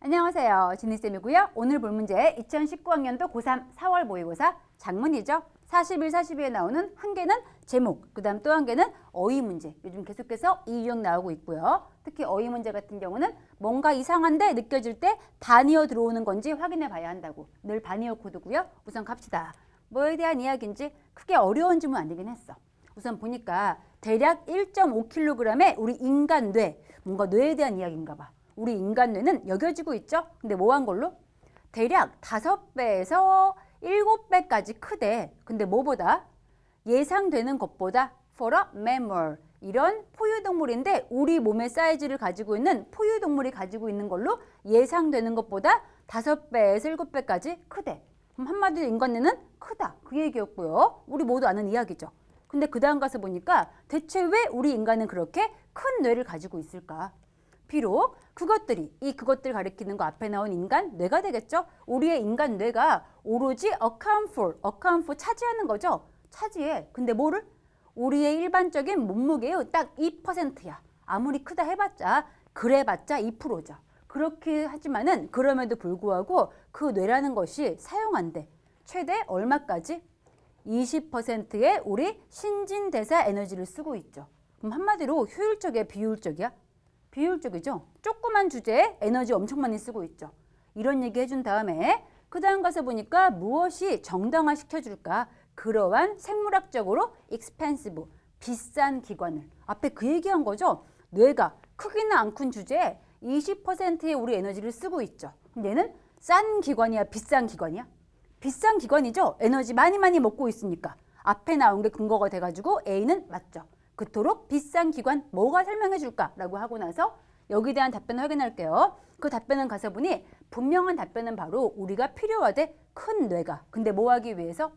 안녕하세요. 진희쌤이고요. 오늘 볼 문제 2019학년도 고3 4월 모의고사 장문이죠. 41, 42에 나오는 한 개는 제목, 그 다음 또 한 개는 어휘 문제. 요즘 계속해서 이 유형 나오고 있고요. 특히 어휘 문제 같은 경우는 뭔가 이상한데 느껴질 때 단이어 들어오는 건지 확인해 봐야 한다고. 늘 반이어 코드고요. 우선 갑시다. 뭐에 대한 이야기인지 크게 어려운 질문 아니긴 했어. 우선 보니까 대략 1.5kg의 우리 인간 뇌, 뭔가 뇌에 대한 이야기인가 봐. 우리 인간 뇌는 여겨지고 있죠? 근데 뭐 한 걸로? 대략 5배에서 7배까지 크대. 근데 뭐보다? 예상되는 것보다 for a mammal. 이런 포유동물인데 우리 몸의 사이즈를 가지고 있는 포유동물이 가지고 있는 걸로 예상되는 것보다 5배에서 7배까지 크대. 그럼 한마디로 인간뇌는 크다. 그 얘기였고요. 우리 모두 아는 이야기죠. 근데 그 다음 가서 보니까 대체 왜 우리 인간은 그렇게 큰 뇌를 가지고 있을까? 비록 그것들이 이 그것들 가리키는 거 앞에 나온 인간 뇌가 되겠죠. 우리의 인간 뇌가 오로지 account for, account for 차지하는 거죠. 차지해. 근데 뭐를? 우리의 일반적인 몸무게의 딱 2%야. 아무리 크다 해봤자 그래봤자 2%죠. 그렇게 하지만은 그럼에도 불구하고 그 뇌라는 것이 사용한대. 최대 얼마까지? 20%의 우리 신진대사 에너지를 쓰고 있죠. 그럼 한마디로 효율적이야, 비효율적이야? 비효율적이죠. 조그만 주제에 에너지 엄청 많이 쓰고 있죠. 이런 얘기 해준 다음에 그 다음 가서 보니까 무엇이 정당화 시켜줄까? 그러한 생물학적으로 expensive, 비싼 기관을. 앞에 그 얘기한 거죠. 뇌가 크기는 안큰 주제에 20%의 우리 에너지를 쓰고 있죠. 얘는 싼 기관이야, 비싼 기관이야? 비싼 기관이죠. 에너지 많이 많이 먹고 있으니까. 앞에 나온 게 근거가 돼가지고 A는 맞죠. 그토록 비싼 기관 뭐가 설명해 줄까라고 하고 나서 여기에 대한 답변을 확인할게요. 그 답변은 가서 보니 분명한 답변은 바로 우리가 필요하대 큰 뇌가. 근데 뭐 하기 위해서?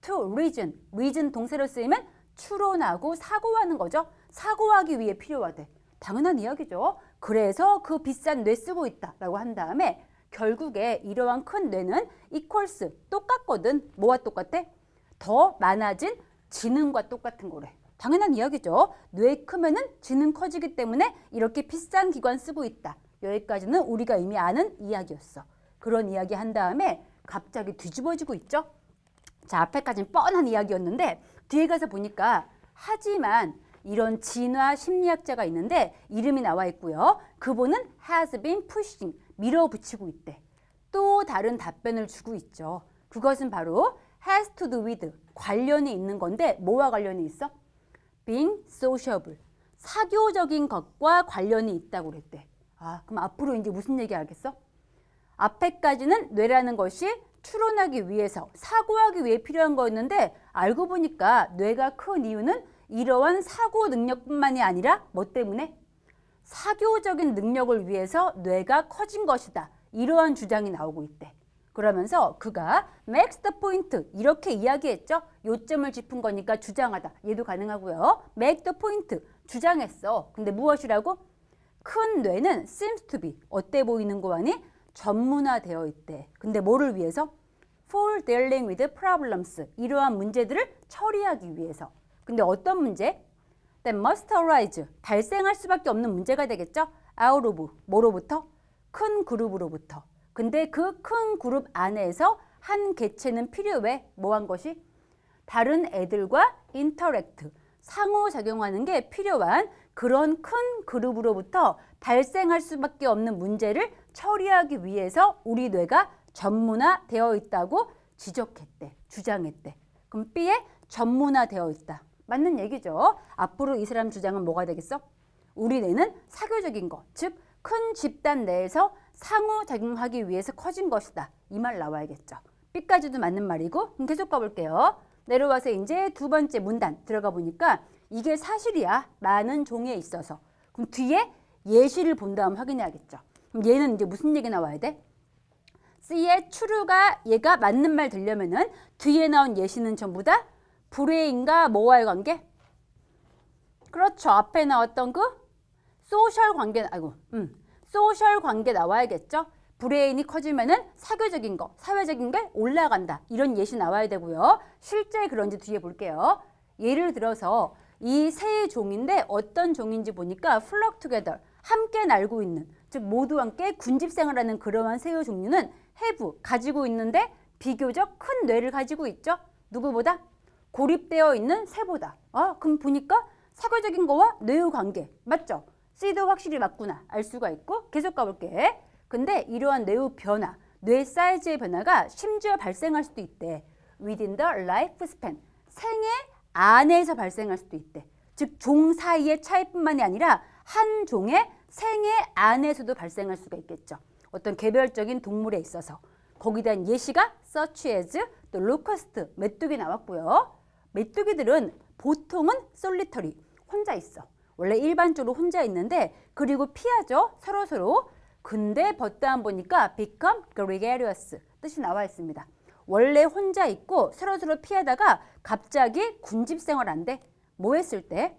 to reason. reason 동사로 쓰이면 추론하고 사고하는 거죠. 사고하기 위해 필요하대. 당연한 이야기죠. 그래서 그 비싼 뇌 쓰고 있다라고 한 다음에 결국에 이러한 큰 뇌는 equals 똑같거든. 뭐와 똑같아? 더 많아진 지능과 똑같은 거래. 당연한 이야기죠. 뇌 크면은 지능 커지기 때문에 이렇게 비싼 기관 쓰고 있다. 여기까지는 우리가 이미 아는 이야기였어. 그런 이야기 한 다음에 갑자기 뒤집어지고 있죠. 자, 앞에까지는 뻔한 이야기였는데 뒤에 가서 보니까 하지만 이런 진화 심리학자가 있는데 이름이 나와 있고요. 그분은 has been pushing, 밀어붙이고 있대. 또 다른 답변을 주고 있죠. 그것은 바로 has to do with, 관련이 있는 건데 뭐와 관련이 있어? Being sociable, 사교적인 것과 관련이 있다고 그랬대. 아, 그럼 앞으로 이제 무슨 얘기 알겠어? 앞에까지는 뇌라는 것이 추론하기 위해서 사고하기 위해 필요한 거였는데 알고 보니까 뇌가 큰 이유는 이러한 사고 능력뿐만이 아니라 뭐 때문에 사교적인 능력을 위해서 뇌가 커진 것이다. 이러한 주장이 나오고 있대. 그러면서 그가 makes the point 이렇게 이야기했죠. 요점을 짚은 거니까 주장하다. 얘도 가능하고요. make the point 주장했어. 근데 무엇이라고? 큰 뇌는 seems to be 어때 보이는 거 아니? 전문화되어 있대. 근데 뭐를 위해서? for dealing with problems 이러한 문제들을 처리하기 위해서. 근데 어떤 문제? that must arise 발생할 수밖에 없는 문제가 되겠죠. out of 뭐로부터? 큰 그룹으로부터. 근데 그 큰 그룹 안에서 한 개체는 필요해. 뭐한 것이? 다른 애들과 인터랙트, 상호작용하는 게 필요한 그런 큰 그룹으로부터 발생할 수밖에 없는 문제를 처리하기 위해서 우리 뇌가 전문화되어 있다고 지적했대, 주장했대. 그럼 B에 전문화되어 있다. 맞는 얘기죠. 앞으로 이 사람 주장은 뭐가 되겠어? 우리 뇌는 사교적인 것, 즉 큰 집단 내에서 상호작용하기 위해서 커진 것이다. 이 말 나와야겠죠. B까지도 맞는 말이고 그럼 계속 가볼게요. 내려와서 이제 두 번째 문단 들어가 보니까 이게 사실이야. 많은 종에 있어서. 그럼 뒤에 예시를 본 다음 확인해야겠죠. 그럼 얘는 이제 무슨 얘기 나와야 돼? C의 추루가 얘가 맞는 말 되려면은 뒤에 나온 예시는 전부 다 불의인가 뭐와의 관계? 그렇죠. 앞에 나왔던 그 소셜 관계, 아이고, 음, 소셜 관계 나와야겠죠. 브레인이 커지면은 사교적인 거, 사회적인 게 올라간다. 이런 예시 나와야 되고요. 실제 그런지 뒤에 볼게요. 예를 들어서 이 세 종인데 어떤 종인지 보니까 flock together, 함께 날고 있는 즉 모두 함께 군집생활 하는 그러한 새우 종류는 해부 가지고 있는데 비교적 큰 뇌를 가지고 있죠. 누구보다 고립되어 있는 새보다. 아, 그럼 보니까 사교적인 거와 뇌의 관계 맞죠? C도 확실히 맞구나 알 수가 있고 계속 가볼게. 근데 이러한 뇌의 변화, 뇌 사이즈의 변화가 심지어 발생할 수도 있대. within the lifespan 생애 안에서 발생할 수도 있대. 즉 종 사이의 차이뿐만이 아니라 한 종의 생애 안에서도 발생할 수가 있겠죠. 어떤 개별적인 동물에 있어서 거기에 대한 예시가 such as 또 locust, 메뚜기 나왔고요. 메뚜기들은 보통은 솔리터리 혼자 있어. 원래 일반적으로 혼자 있는데 그리고 피하죠 서로 서로. 근데 버다한 보니까 become gregarious 뜻이 나와 있습니다. 원래 혼자 있고 서로 서로 피하다가 갑자기 군집 생활한대. 뭐 했을 때?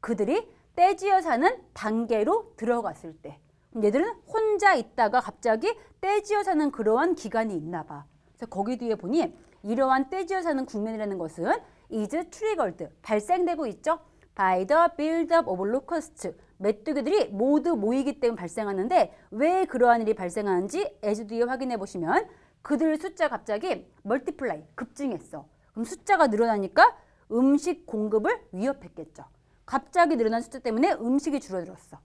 그들이 떼지어 사는 단계로 들어갔을 때. 얘들은 혼자 있다가 갑자기 떼지어 사는 그러한 기간이 있나 봐. 그래서 거기 뒤에 보니 이러한 떼지어 사는 국면이라는 것은 is triggered 발생되고 있죠. By the build-up of locusts 메뚜기들이 모두 모이기 때문에 발생하는데 왜 그러한 일이 발생하는지 as 뒤에 확인해 보시면 그들 숫자 갑자기 멀티플라이 급증했어. 그럼 숫자가 늘어나니까 음식 공급을 위협했겠죠. 갑자기 늘어난 숫자 때문에 음식이 줄어들었어.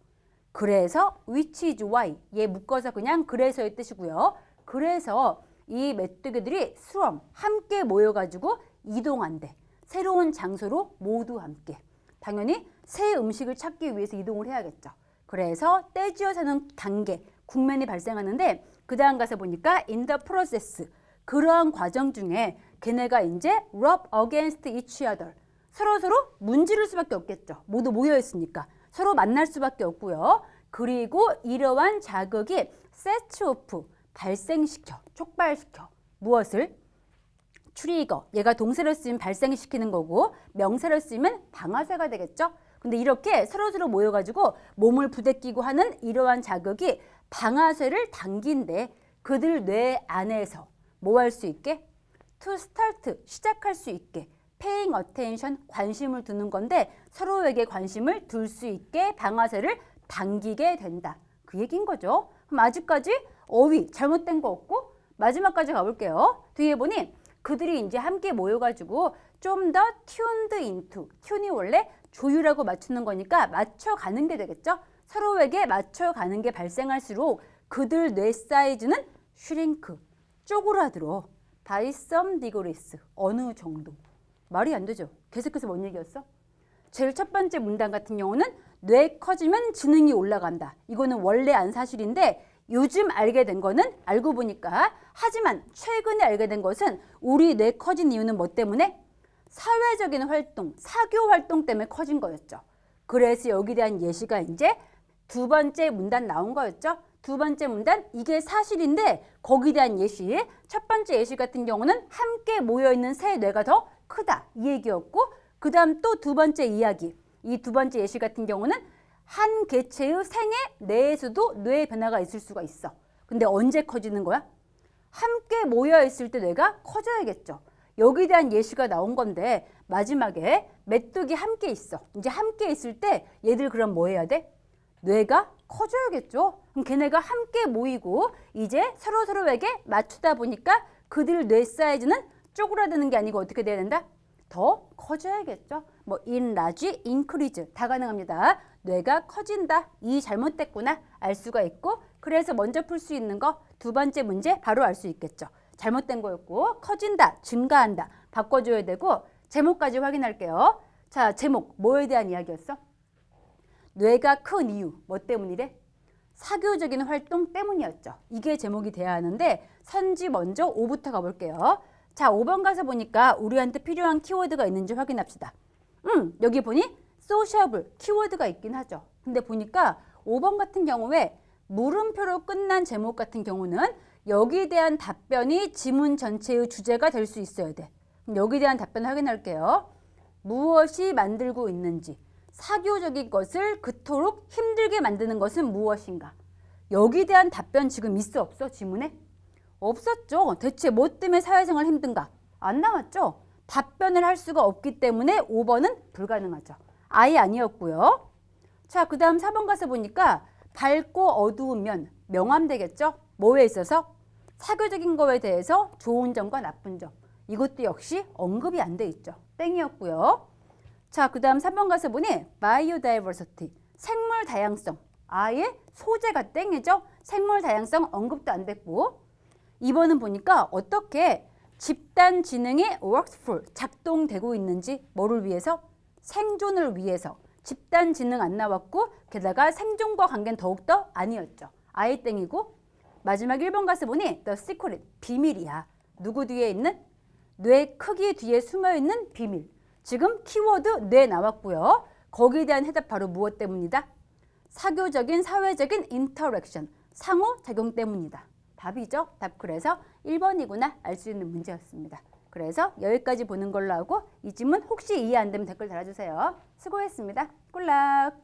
그래서 which is why 얘 묶어서 그냥 그래서의 뜻이고요. 그래서 이 메뚜기들이 수엄 함께 모여가지고 이동한대. 새로운 장소로 모두 함께. 당연히 새 음식을 찾기 위해서 이동을 해야겠죠. 그래서 떼지어 사는 단계, 국면이 발생하는데 그 다음 가서 보니까 in the process 그러한 과정 중에 걔네가 이제 rub against each other 서로 서로 문지를 수밖에 없겠죠. 모두 모여 있으니까 서로 만날 수밖에 없고요. 그리고 이러한 자극이 set off 발생시켜 촉발시켜 무엇을 트리거 얘가 동사로 쓰면 발생시키는 거고 명사로 쓰면 방아쇠가 되겠죠. 근데 이렇게 서로서로 모여가지고 몸을 부대끼고 하는 이러한 자극이 방아쇠를 당긴데 그들 뇌 안에서 뭐 할 수 있게? to start 시작할 수 있게 paying attention 관심을 두는 건데 서로에게 관심을 둘 수 있게 방아쇠를 당기게 된다. 그 얘기인 거죠. 그럼 아직까지 어휘 잘못된 거 없고 마지막까지 가볼게요. 뒤에 보니 그들이 이제 함께 모여가지고 좀 더 tuned into 튠이 원래 조율하고 맞추는 거니까 맞춰가는 게 되겠죠. 서로에게 맞춰가는 게 발생할수록 그들 뇌 사이즈는 shrink 쪼그라들어 some degrees 어느 정도 말이 안 되죠. 계속해서 뭔 얘기였어? 제일 첫 번째 문단 같은 경우는 뇌 커지면 지능이 올라간다. 이거는 원래 안 사실인데 요즘 알게 된 거는 알고 보니까 하지만 최근에 알게 된 것은 우리 뇌 커진 이유는 뭐 때문에? 사회적인 활동, 사교 활동 때문에 커진 거였죠. 그래서 여기에 대한 예시가 이제 두 번째 문단 나온 거였죠. 두 번째 문단 이게 사실인데 거기에 대한 예시 첫 번째 예시 같은 경우는 함께 모여 있는 새 뇌가 더 크다 이 얘기였고 그 다음 또 두 번째 이야기 이 두 번째 예시 같은 경우는 한 개체의 생애 내에서도 뇌 변화가 있을 수가 있어. 근데 언제 커지는 거야? 함께 모여 있을 때 뇌가 커져야겠죠. 여기에 대한 예시가 나온 건데 마지막에 메뚜기 함께 있어. 이제 함께 있을 때 얘들 그럼 뭐 해야 돼? 뇌가 커져야겠죠. 그럼 걔네가 함께 모이고 이제 서로 서로에게 맞추다 보니까 그들 뇌 사이즈는 쪼그라드는 게 아니고 어떻게 돼야 된다? 더 커져야겠죠. 뭐 enlarge, increase 다 가능합니다. 뇌가 커진다. 이 잘못됐구나 알 수가 있고 그래서 먼저 풀 수 있는 거 두 번째 문제 바로 알 수 있겠죠. 잘못된 거였고 커진다, 증가한다 바꿔줘야 되고 제목까지 확인할게요. 자 제목 뭐에 대한 이야기였어? 뇌가 큰 이유 뭐 때문이래? 사교적인 활동 때문이었죠. 이게 제목이 돼야 하는데 선지 먼저 5부터 가볼게요. 자 5번 가서 보니까 우리한테 필요한 키워드가 있는지 확인합시다. 음 여기 보니 소셜블 키워드가 있긴 하죠. 근데 보니까 5번 같은 경우에 물음표로 끝난 제목 같은 경우는 여기에 대한 답변이 지문 전체의 주제가 될 수 있어야 돼. 그럼 여기에 대한 답변 확인할게요. 무엇이 만들고 있는지 사교적인 것을 그토록 힘들게 만드는 것은 무엇인가? 여기에 대한 답변 지금 있어 없어 지문에? 없었죠. 대체 뭐 때문에 사회생활 힘든가? 안 나왔죠. 답변을 할 수가 없기 때문에 5번은 불가능하죠. 아예 아니었고요. 자, 그 다음 4번 가서 보니까 밝고 어두우면 명암되겠죠? 뭐에 있어서? 사교적인 거에 대해서 좋은 점과 나쁜 점. 이것도 역시 언급이 안 돼 있죠. 땡이었고요. 자, 그 다음 3번 가서 보니 바이오다이버시티, 생물 다양성. 아예 소재가 땡이죠? 생물 다양성 언급도 안 됐고 2번은 보니까 어떻게 집단 지능이 workful, 작동되고 있는지 뭐를 위해서? 생존을 위해서. 집단 지능 안 나왔고 게다가 생존과 관계는 더욱더 아니었죠. 아예 땡이고 마지막 1번 가서 보니 the secret, 비밀이야. 누구 뒤에 있는? 뇌 크기 뒤에 숨어 있는 비밀. 지금 키워드 뇌 나왔고요. 거기에 대한 해답 바로 무엇 때문이다? 사교적인 사회적인 인터랙션, 상호작용 때문이다. 답이죠. 답 그래서 1번이구나 알 수 있는 문제였습니다. 그래서 여기까지 보는 걸로 하고 이 질문 혹시 이해 안 되면 댓글 달아주세요. 수고했습니다. 꿀락!